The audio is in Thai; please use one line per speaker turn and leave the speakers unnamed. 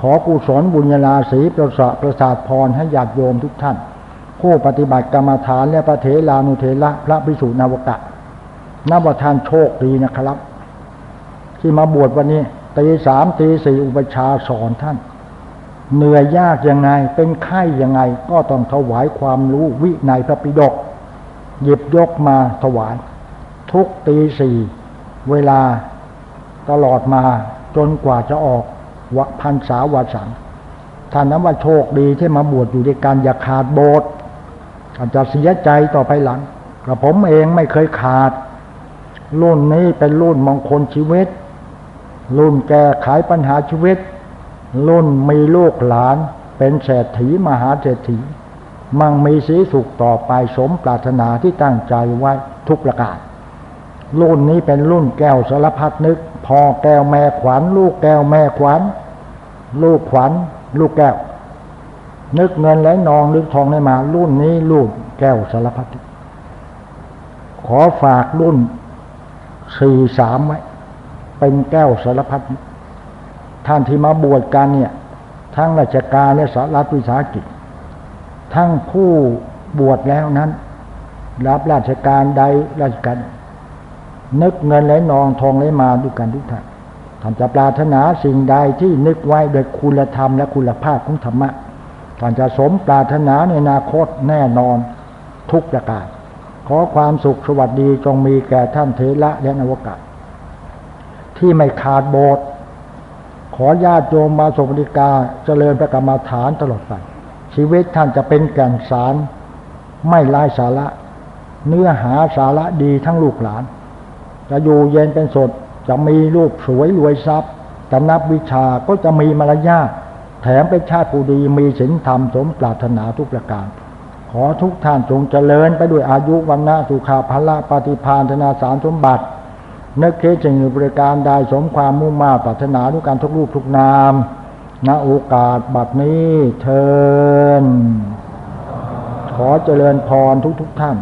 ขอกุศลบุญญาลาสีประสาประสาทพรให้ญาติโยมทุกท่าน ผู้ปฏิบัติกรรมฐานและพระเถรานุเถระพระภิกษุนาวกะนับว่าท่านโชคดีนะครับ ที่มาบวชวันนี้ตีสามตีสี่อุปชาสอนท่าน เหนื่อยยากยังไง เป็นไข้ยังไง ก็ต้องถวายความรู้วิในยพระปิฎกหยิบยกมาถวาย ทุกตีสี่เวลาตลอดมาจนกว่าจะออก วพันษาวาสังท่านนั้นว่าโชคดีที่มาบวชอยู่ด้วยกันอย่าขาดโบสถ์ท่านจะเสียใจต่อไปหลังกระผมเองไม่เคยขาด รุ่นนี้เป็นรุ่นมงคลชีวิต รุ่นแก้ไขปัญหาชีวิต รุ่นมีลูกหลาน เป็นเศรษฐีมหาเศรษฐี มั่งมีสีสุขต่อไปสมปรารถนาที่ตั้งใจไว้ทุกประการ รุ่นนี้เป็นรุ่นแก้วสารพัดนึก พ่อแก้วแม่ขวัญลูกแก้วแม่ขวัญลูกขวัญลูกแก้ว นึกเงินไหลนองนึกทองได้มา รุ่นนี้รุ่นแก้วสารพัดขอฝากรุ่นสี่สามไว้เป็นแก้วสารพัดท่านที่มาบวชกันเนี่ย ทั้งราชการและสารัฐวิสาหกิจ ทั้งผู้บวชแล้วนั้น รับราชการใดราชการ นึกเงินไหลนองทองไหลมาด้วยกันทุกท่านท่านจะปรารถนาสิ่งใดที่นึกไว้โดยคุณธรรมและคุณภาพของธรรมะท่านจะสมปรารถนาในอนาคตแน่นอนทุกประการ ขอความสุขสวัสดีจงมีแก่ท่านเทระและนวกะที่ไม่ขาดโบสถ์ขอญาติโยมมาสมบริกาเจริญพระกรรมฐานตลอดไปชีวิตท่านจะเป็นแก่นสาร ไม่ไร้สาระ เนื้อหาสาระดีทั้งลูกหลาน จะอยู่เย็นเป็นสด จะมีรูปสวยรวยทรัพย์จะนับวิชาก็จะมีมารยาทแถมเป็นชาติผู้ดีมีศีลธรรมสมปรารถนาทุกประการ ขอทุกท่านจงเจริญไปด้วยอายุวันนะสุขาภละปฏิพานธนาสารสมบัตินึกคิดสิ่งบริการใดสมความมุ่งมาปรารถนาทุกการทุกรูปทุกนามณโอกาสบัดนี้เทินขอเจริญพรทุกทุกท่าน